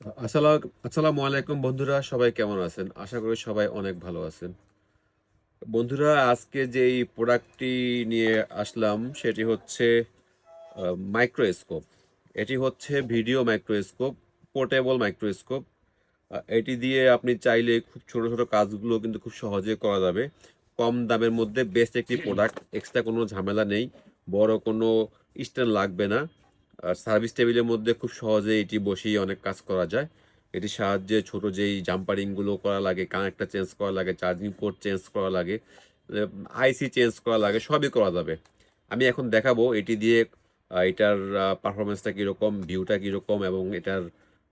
আসসালাম আলাইকুম বন্ধুরা, সবাই কেমন আছেন? আশা করি সবাই অনেক ভালো আছেন। বন্ধুরা, আজকে যেই প্রোডাক্টটি নিয়ে আসলাম, সেটি হচ্ছে মাইক্রোস্কোপ এটি হচ্ছে ভিডিও মাইক্রোস্কোপ পোর্টেবল মাইক্রোস্কোপ এটি দিয়ে আপনি চাইলে খুব ছোট ছোট কাজগুলো কিন্তু খুব সহজে করা যাবে। কম দামের মধ্যে বেস্ট একটি প্রোডাক্ট এক্সট্রা কোনো ঝামেলা নেই, বড় কোনো স্ট্যান্ড লাগবে না। আর সার্ভিস টেবিলের মধ্যে খুব সহজে এটি বসিয়ে অনেক কাজ করা যায়। এটির সাহায্যে ছোট যেই জাম্পারিংগুলো করা লাগে কানেক্টটা চেঞ্জ করা লাগে চার্জিং পোর্ট চেঞ্জ করা লাগে আইসি চেঞ্জ করা লাগে, সবই করা যাবে। আমি এখন দেখাবো এটি দিয়ে এটার পারফরমেন্সটা কীরকম ভিউটা কীরকম এবং এটার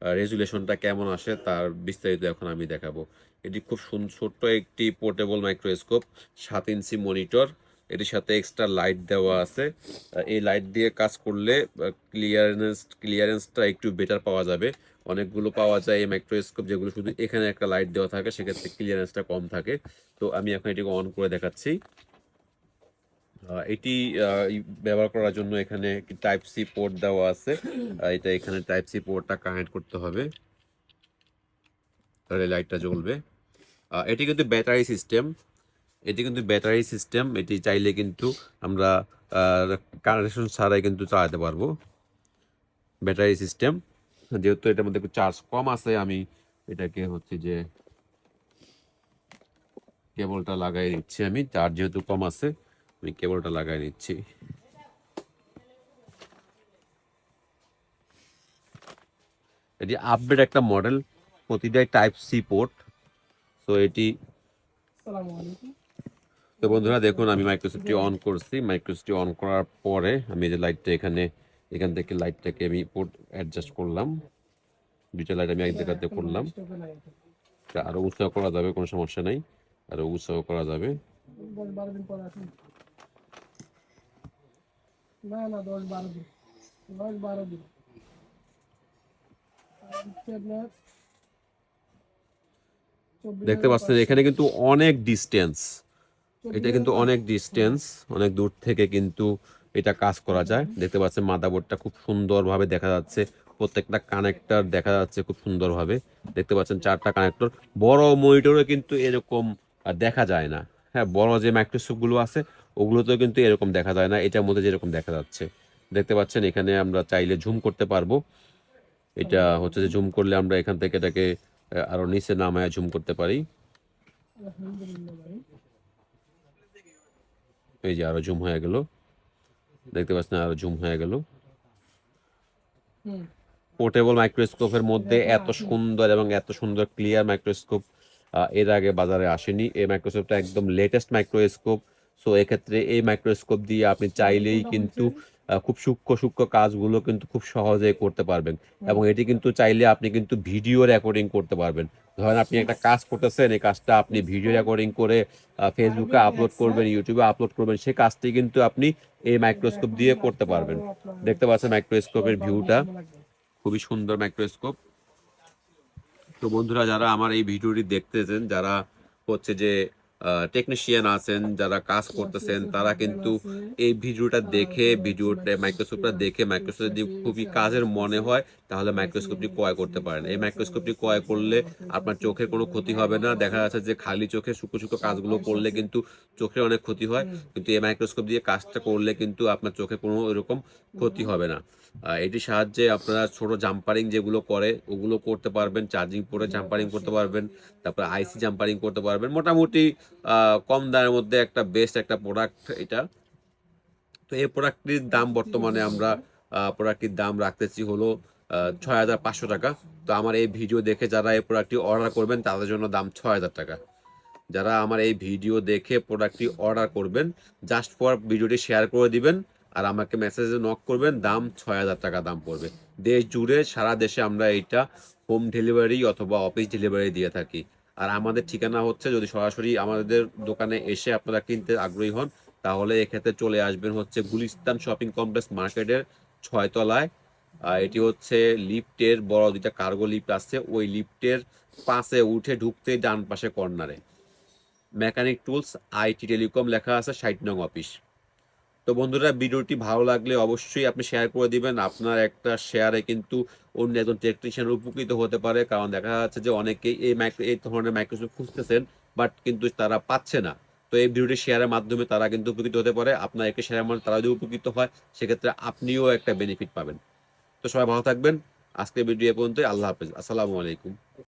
রেজুলেশনটা কেমন আসে তার বিস্তারিত এখন আমি দেখাবো। এটি খুব ছোট্ট একটি পোর্টেবল মাইক্রোস্কোপ সাত ইঞ্চি মনিটর এটির সাথে এক্সট্রা লাইট দেওয়া আছে। এই লাইট দিয়ে কাজ করলে ক্লিয়ারেন্স ক্লিয়ারেন্সটা একটু বেটার পাওয়া যাবে। অনেকগুলো পাওয়া যায় এই মাইক্রোস্কোপ যেগুলো শুধু এখানে একটা লাইট দেওয়া থাকে, সেক্ষেত্রে ক্লিয়ারেন্সটা কম থাকে। তো আমি এখন এটিকে অন করে দেখাচ্ছি। এটি ব্যবহার করার জন্য এখানে টাইপ সি পোর্ট দেওয়া আছে। এটা এখানে টাইপ সি পোর্টটা কানেক্ট করতে হবে। তাহলে লাইটটা জ্বলবে। এটি কিন্তু ব্যাটারি সিস্টেম এটি কিন্তু ব্যাটারি সিস্টেম, এটি চাইলে কিন্তু আমরা কানেকশন ছাড়াই কিন্তু চালাতে পারব। ব্যাটারি সিস্টেম, যেহেতু এটার মধ্যে একটু চার্জ কম আছে, আমি এটাকে হচ্ছে যে কেবলটা লাগাই নিচ্ছি আমি। চার্জ যেহেতু কম আছে, আমি কেবলটা লাগাই নিচ্ছি এটি আপডেট একটা মডেল প্রতিটাই টাইপ সি পোর্ট তো এটি তো বন্ধুরা দেখুন আমি মাইক্রোসফটটি অন করছি। মাইক্রোসফটটি অন করার পরে আমি যে লাইটটা এখানে এখান থেকে লাইটটাকে আমি পোর্ট অ্যাডজাস্ট করলাম। দুইটা লাইট আমি এক জায়গাতে করলাম। স্টোভে নাই এখন। এটা আরও উৎসাহ করা যাবে কোনো সমস্যা নাই। আরও উৎসাহ করা যাবে। না না দশ বারো দিন। দশ বারো দিন। দেখতে পাচ্ছেন এখানে কিন্তু অনেক ডিস্টেন্স এটা কিন্তু অনেক ডিস্টেন্স অনেক দূর থেকে কিন্তু এটা কাজ করা যায়। দেখতে পাচ্ছেন মাদাবোর্ডটা খুব সুন্দরভাবে দেখা যাচ্ছে। প্রত্যেকটা কানেক্টর দেখা যাচ্ছে খুব সুন্দরভাবে। দেখতে পাচ্ছেন চারটা কানেক্টর বড় মনিটরে কিন্তু এরকম দেখা যায় না। হ্যাঁ বড় যে মাইক্রোস্কোপগুলো আছে, ওগুলোতেও কিন্তু এরকম দেখা যায় না। এটার মধ্যে যেরকম দেখা যাচ্ছে। দেখতে পাচ্ছেন এখানে আমরা চাইলে ঝুম করতে পারব। এটা হচ্ছে যে ঝুম করলে আমরা এখান থেকে এটাকে আরও নিচে নামায় ঝুম করতে পারি। এই যে আরও জুম হয়ে গেল। দেখতে পাচ্ছেন আরও জুম হয়ে গেল। পোর্টেবল মাইক্রোস্কোপের মধ্যে এত সুন্দর এবং এত সুন্দর ক্লিয়ার মাইক্রোস্কোপ এর আগে বাজারে আসেনি। এই মাইক্রোস্কোপটা একদম লেটেস্ট মাইক্রোস্কোপ। সো এক্ষেত্রে এই মাইক্রোস্কোপ দিয়ে আপনি চাইলেই কিন্তু খুব সূক্ষ্ম সূক্ষ্ম কাজগুলো কিন্তু খুব সহজে করতে পারবেন। এবং এটি কিন্তু চাইলে আপনি কিন্তু ভিডিও রেকর্ডিং করতে পারবেন। ধরেন আপনি একটা কাজ করতেছেন, এই কাজটা আপনি ভিডিও রেকর্ডিং করে ফেসবুকে আপলোড করবেন ইউটিউবে আপলোড করবেন, সেই কাজটি কিন্তু আপনি এই মাইক্রোস্কোপ দিয়ে করতে পারবেন। দেখতে পাচ্ছেন মাইক্রোস্কোপের ভিউটা খুবই সুন্দর মাইক্রোস্কোপ তো বন্ধুরা, যারা আমার এই ভিডিওটি দেখতেছেন, যারা হচ্ছে যে টেকনিশিয়ান আছেন যারা কাজ করতেছেন তারা কিন্তু এই ভিডিওটা দেখে ভিডিওটা মাইক্রোস্কোপটা দেখে মাইক্রোস্কোপ যদি খুবই কাজের মনে হয় তাহলে মাইক্রোস্কোপটি ক্রয় করতে পারেন এই মাইক্রোস্কোপটি ক্রয় করলে আপনার চোখের কোনো ক্ষতি হবে না দেখা যাচ্ছে যে খালি চোখে শুকো শুকো কাজগুলো করলে কিন্তু চোখের অনেক ক্ষতি হয় কিন্তু এই মাইক্রোস্কোপ দিয়ে কাজটা করলে কিন্তু আপনার চোখে কোনো এরকম ক্ষতি হবে না এটির সাহায্যে আপনারা ছোট জাম্পারিং যেগুলো করে ওগুলো করতে পারবেন চার্জিং পরে জাম্পারিং করতে পারবেন তারপর আইসি জাম্পারিং করতে পারবেন মোটামুটি কম দামের মধ্যে একটা বেস্ট একটা প্রোডাক্ট এটা। তো এই প্রোডাক্টটির দাম বর্তমানে আমরা প্রোডাক্টটির দাম রাখতেছি হলো ছয় হাজার পাঁচশো টাকা। তো আমার এই ভিডিও দেখে যারা এই প্রোডাক্টটি অর্ডার করবেন, তাদের জন্য দাম ছয় হাজার টাকা। যারা আমার এই ভিডিও দেখে প্রোডাক্টটি অর্ডার করবেন জাস্ট ফর ভিডিওটি শেয়ার করে দিবেন আর আমাকে মেসেজে নক করবেন, দাম ছয় হাজার টাকা দাম পড়বে। দেশ জুড়ে সারা দেশে আমরা এইটা হোম ডেলিভারি অথবা অফিস ডেলিভারি দিয়ে থাকি। আর আমাদের ঠিকানা হচ্ছে যদি সরাসরি আমাদের দোকানে এসে আপনারা কিনতে আগ্রহী হন, তাহলে এক্ষেত্রে চলে আসবেন হচ্ছে গুলিস্তান শপিং কমপ্লেক্স মার্কেটের ছয়তলায়। এটি হচ্ছে লিফটের, বড় দুইটা কার্গো লিফট আছে, ওই লিফটের পাশে উঠে ঢুকতেই ডান পাশে কর্নারে। মেকানিক টুলস, আইটি টেলিকম লেখা আছে, ষাট নং অফিস। তো বন্ধুরা, ভিডিওটি ভালো লাগলে অবশ্যই আপনি শেয়ার করে দিবেন। আপনার একটা শেয়ারে কিন্তু অন্য একজন টেকনিশিয়ান উপকৃত হতে পারে। কারণ দেখা যাচ্ছে যে অনেকেই এই মাইক্রো এই ধরনের মাইক্রোস্কোপ খুঁজতেছেন বাট কিন্তু তারা পাচ্ছে না। তো এই ভিডিওটি শেয়ারের মাধ্যমে তারা কিন্তু উপকৃত হতে পারে। আপনার একটা শেয়ারের মাধ্যমে তারা যদি উপকৃত হয়, সেক্ষেত্রে আপনিও একটা বেনিফিট পাবেন। তো সবাই ভালো থাকবেন। আজকে ভিডিও পর্যন্ত আল্লাহ হাফেজ। আসসালামু আলাইকুম।